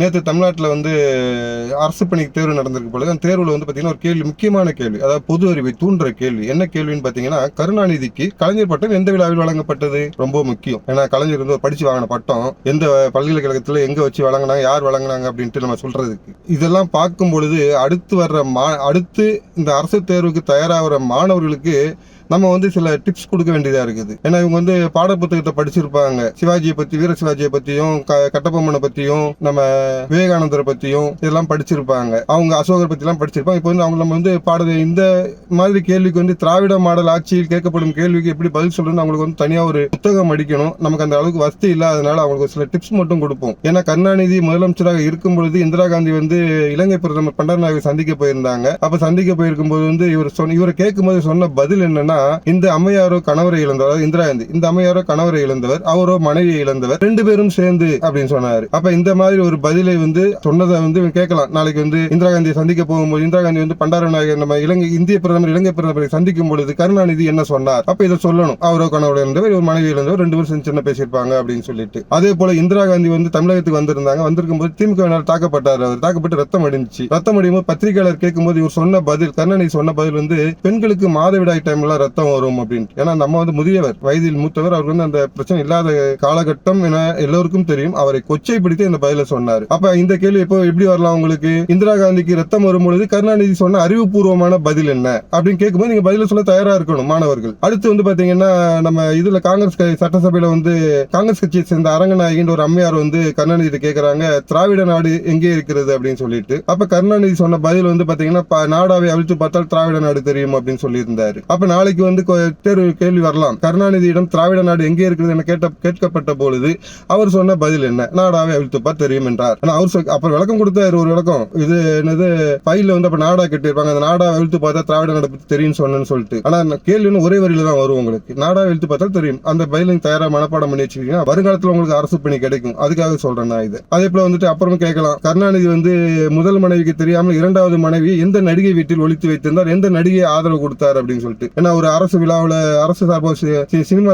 நேற்று தமிழ்நாட்டில் வந்து அரசு பணிக்கு தேர்வு நடந்திருக்கு பொழுது அந்த தேர்வில் வந்து பார்த்தீங்கன்னா ஒரு கேள்வி முக்கியமான கேள்வி அதாவது பொது அறிவை தூண்டுற கேள்வி. என்ன கேள்வின்னு பார்த்தீங்கன்னா கருணாநிதிக்கு கலைஞர் பட்டம் எந்த விழாவில் வழங்கப்பட்டது? ரொம்ப முக்கியம். ஏன்னா கலைஞர் வந்து ஒரு படிச்சு வாங்கின பட்டம். எந்த பல்கலைக்கழகத்தில் எங்கே வச்சு வழங்கினாங்க யார் வழங்கினாங்க அப்படின்ட்டு நம்ம சொல்றதுக்கு. இதெல்லாம் பார்க்கும் பொழுது அடுத்து வர்ற மா அடுத்து இந்த அரசு தேர்வுக்கு தயாராகிற மாணவர்களுக்கு நம்ம வந்து சில டிப்ஸ் கொடுக்க வேண்டியதா இருக்குது. ஏன்னா இவங்க வந்து பாடப்புத்தகத்தை படிச்சிருப்பாங்க. சிவாஜியை பத்தி வீர சிவாஜியை பத்தியும் க- கட்டபொம்மனை பத்தியும் நம்ம விவேகானந்தரை பத்தியும் இதெல்லாம் படிச்சிருப்பாங்க. அவங்க அசோகர் பத்தி எல்லாம் படிச்சிருப்பாங்க. இப்போ வந்து அவங்க நம்ம வந்து பாட இந்த மாதிரி கேள்விக்கு வந்து திராவிட மாடல் ஆட்சியில் கேட்கப்படும் கேள்விக்கு எப்படி பதில் சொல்லணும்னு அவங்களுக்கு வந்து தனியா ஒரு புத்தகம் அடிக்கணும். நமக்கு அந்த அளவுக்கு வசதி இல்லாதனால அவங்களுக்கு ஒரு சில டிப்ஸ் மட்டும் கொடுப்போம். ஏன்னா கருணாநிதி முதலமைச்சராக இருக்கும் பொழுது இந்திரா காந்தி வந்து இலங்கை பிரதமர் பண்டர்நாயகை சந்திக்க போயிருந்தாங்க. அப்ப சந்திக்க போயிருக்கும்போது வந்து இவர் சொன்ன இவரை கேட்கும்போது சொன்ன பதில் என்னன்னா இந்த அம்மையாரோ கணவரை இழந்தவர் இந்திரா காந்தி. இந்த அம்மையாரோ கணவரை இழந்தவர் அவரோ மனைவியை இழந்தவர் ரெண்டு பேரும் சேர்ந்து அப்படின்னு சொன்னாரு. அப்ப இந்த மாதிரி ஒரு பதிலை வந்து சொன்னதை வந்து கேட்கலாம். நாளைக்கு வந்து இந்திரா காந்தியை சந்திக்க போகும்போது இந்திரா காந்தி வந்து பண்டாரநாயகர் நம்ம இலங்கை இந்திய பிரதமர் இலங்கை பிரதமரை சந்திக்கும் பொழுது கருணாநிதி என்ன சொன்னார்? அப்ப இதை சொல்லணும். அவரோ கணவரை இழந்தவர் இவர் மனைவி இழந்தவர் ரெண்டு பேரும் சேர்ந்து சின்ன பேசியிருப்பாங்க அப்படின்னு சொல்லிட்டு. அதே போல இந்திரா காந்தி வந்து தமிழகத்துக்கு வந்திருந்தாங்க. வந்திருக்கும் போது திமுகவினர் தாக்கப்பட்டார் அவர். தாக்கப்பட்டு ரத்தம் அடிஞ்சுச்சு. ரத்தம் அடியும் போது பத்திரிகையாளர் கேட்கும்போது இவர் சொன்ன பதில் கருணாநிதி சொன்ன பதில் வந்து பெண்களுக்கு மாதவிடாய் டைம்ல ரத்தம் வரும் அப்படின்ட்டு. ஏன்னா நம்ம வந்து முதியவர் வயதில் மூத்தவர் அவருக்கு வந்து அந்த பிரச்சனை இல்லாத காலகட்டம் என எல்லோருக்கும் தெரியும். அவரை கொச்சைப்படுத்தி இந்த பதில சொன்னார். அப்ப இந்த கேள்வி இப்போ எப்படி வரலாம் உங்களுக்கு? இந்திரா காந்திக்கு ரத்தம் வரும்பொழுது கருணாநிதி சொன்ன அறிவுபூர்வமான பதில் என்ன? அப்படின்னு கேட்கும்போது நீங்க பதில சொல்ல தயாரா இருக்கணும் மாணவர்கள். அடுத்து வந்து பாத்தீங்கன்னா நம்ம இதுல காங்கிரஸ் க- சட்டசபையில வந்து காங்கிரஸ் கட்சியை சேர்ந்த அரங்கநாயகின்ற ஒரு அம்மையார் வந்து கருணாநிதி கேட்கிறாங்க திராவிட நாடு எங்கே இருக்கிறது அப்படின்னு சொல்லிட்டு. அப்ப கருணாநிதி சொன்ன பதில் வந்து பாத்தீங்கன்னா நாடாவை அழித்து பார்த்தால் திராவிட நாடு தெரியும் அப்படின்னு சொல்லியிருந்தாரு. அப்ப நாளைக்கு வந்து தேர்வு கேள்வி வரலாம். கருணாநிதியிடம் திராவிட நாடு எங்கே இருக்கிறது என கேட்ட கேட்கப்பட்ட பொழுது அவர் சொன்ன பதில் என்ன? நாடாவை அவிழ்த்துப்பா தெரியும் என்றார். ஆனா அவர் அப்புறம் விளக்கம் கொடுத்தாரு ஒரு விளக்கம். இது என்னது? ஃபைல்ல வந்து அப்ப நாடா கட்டியிருப்பாங்க. அந்த நாடா அவிழ்த்து பார்த்தா திராவிட நாடு பத்தி தெரியும் சொன்னேன்னு சொல்லிட்டு. ஆனா கேள்வி ஒரே வரியில தான் வரும் உங்களுக்கு. நாடா எழுத்து பார்த்தா தெரியும். அந்த பதிலும் தயாரா மனப்பாடம் பண்ணி வச்சுக்கிட்டீங்கன்னா வருங்காலத்துல உங்களுக்கு அரசு பணி கிடைக்கும். அதுக்காக சொல்றேன் நான் இது. அதே போல வந்துட்டு அப்புறம் கேட்கலாம். கருணாநிதி வந்து முதல் மனைவிக்கு தெரியாமல் இரண்டாவது மனைவி எந்த நடிகை வீட்டில் ஒழித்து வைத்திருந்தார்? எந்த நடிகை ஆதரவு கொடுத்தார் அப்படின்னு சொல்லிட்டு. ஏன்னா ஒரு அரசு விழாவில் அரசு சார்பாக சி- சினிமா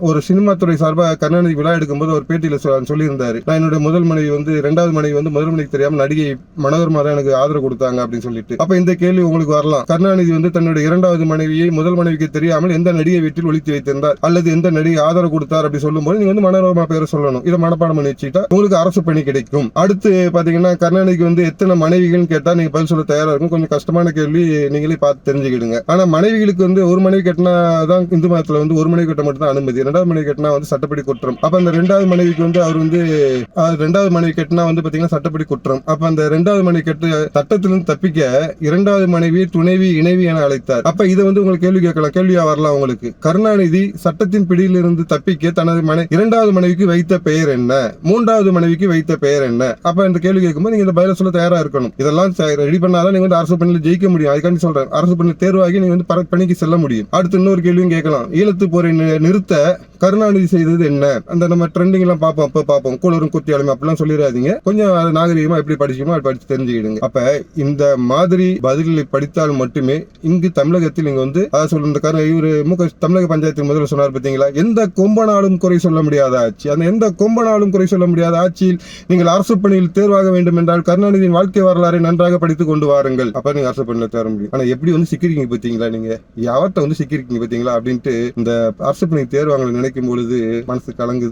ஒரு சினிமா துறை சார்பாக கருணாநிதி விழா எடுக்கும்போது ஒரு பேட்டியில் சொ- சொல்லியிருந்தாரு. நான் என்னுடைய முதல் மனைவி வந்து ரெண்டாவது மனைவி வந்து முதல் மனைவிக்கு தெரியாம நடிகை மனோகர் மாதா எனக்கு ஆதரவு கொடுத்தாங்க அப்படின்னு சொல்லிட்டு. அப்ப இந்த கேள்வி உங்களுக்கு வரலாம். கருணாநிதி வந்து தன்னுடைய இரண்டாவது மனைவியை முதல் மனைவிக்கு தெரியாமல் எந்த நடிகை வீட்டில் ஒழித்து வைத்திருந்தார்? அல்லது எந்த நடிகை ஆதரவு கொடுத்தார் அப்படி சொல்லும்போது நீங்க வந்து மனோரமா பேரை சொல்லணும். இதை மனப்பாடம் பண்ணி வச்சுக்கிட்டா உங்களுக்கு அரசு பணி கிடைக்கும். அடுத்து பாத்தீங்கன்னா கருணாநிதிக்கு வந்து எத்தனை மனைவிகள்னு கேட்டா நீங்க பதில் சொல்ல தயாரா இருக்கும். கொஞ்சம் கஷ்டமான கேள்வி நீங்களே பார்த்து தெரிஞ்சுக்கிடுங்க. ஆனா மனைவிகளுக்கு வந்து ஒரு மனைவி கட்டினா தான் இந்து மதத்துல வந்து ஒரு மனைவி கட்ட மட்டும் தான் அனுமதி. ரெண்டாவது மனைவி கட்டினா வந்து சட்டப்படி குற்றம். அப்ப அந்த ரெண்டாவது மனைவிக்கு வந்து அவர் வந்து ரெண்டாவது மனைவி கட்டினா வந்து பாத்தீங்கன்னா சட்டப்படி குற்றம். அப்ப அந்த ரெண்டாவது மனைவி கட்டு சட்டத்திலிருந்து தப்பிக்க இரண்டாவது மனைவி துணைவி இணைவி என அழைத்தார். அப்ப இதை வந்து உங்களுக்கு கேள்வி கேட்கலாம். கேள்வியா வரலாம் உங்களுக்கு கருணாநிதி சட்டத்தின் பிடியிலிருந்து தப்பிக்க தனது மனை இரண்டாவது மனைவிக்கு வைத்த பெயர் என்ன? மூன்றாவது மனைவிக்கு வைத்த பெயர் என்ன? அப்ப இந்த கேள்வி கேட்கும்போது நீங்க இந்த பதில சொல்ல தயாரா இருக்கணும். இதெல்லாம் ரெடி பண்ணாதான் நீங்க வந்து அரசு பணியில் ஜெயிக்க முடியும். அதுக்காண்டி சொல்றேன். அரசு பணியில் தேர்வாகி நீங்க வந்து பணிக்கு செல்ல முடியும். அடுத்து இன்னொரு கேள்வியும் கேட்கலாம். ஈழத்து போரை நிறுத்த நிறுத்த கருணாநிதி செய்தது என்ன? அந்த நம்ம ட்ரெண்டிங் எல்லாம் பார்ப்போம் அப்ப பார்ப்போம். கூலரும் குத்தி அப்படிலாம் சொல்லிடாதீங்க. கொஞ்சம் அது நாகரிகமா எப்படி படிச்சுக்கணுமோ அது படிச்சு தெரிஞ்சுக்கிடுங்க. அப்ப இந்த மாதிரி பதில்களை படித்தால் மட்டுமே இங்கு தமிழகத்தில் இங்க வந்து அதாவது சொல்ல இந்த கரு இவரு முக தமிழக பஞ்சாயத்து முதல்வர் சொன்னார் பார்த்தீங்களா? எந்த கொம்பனாலும் குறை சொல்ல முடியாத ஆட்சி. அந்த எந்த கொம்பனாலும் குறை சொல்ல முடியாத ஆட்சியில் நீங்கள் அரசு பணியில் தேர்வாக வேண்டும் என்றால் கருணாநிதியின் வாழ்க்கை வரலாறை நன்றாக படித்துக் கொண்டு வாருங்கள். அப்ப நீங்க அரசு பணியில் தேர முடியும். ஆனா எப்படி வந்து சிக்கிருக்கீங்க பார்த்தீங்களா நீங்க? யாவத்த வந்து சிக்கிருக்கீங்க பார்த்தீங்களா? அப்படின்ட்டு இந்த அரசு பணி தேர்வாங்களை நினைக்கும் பொழுது மனசு கலங்குது.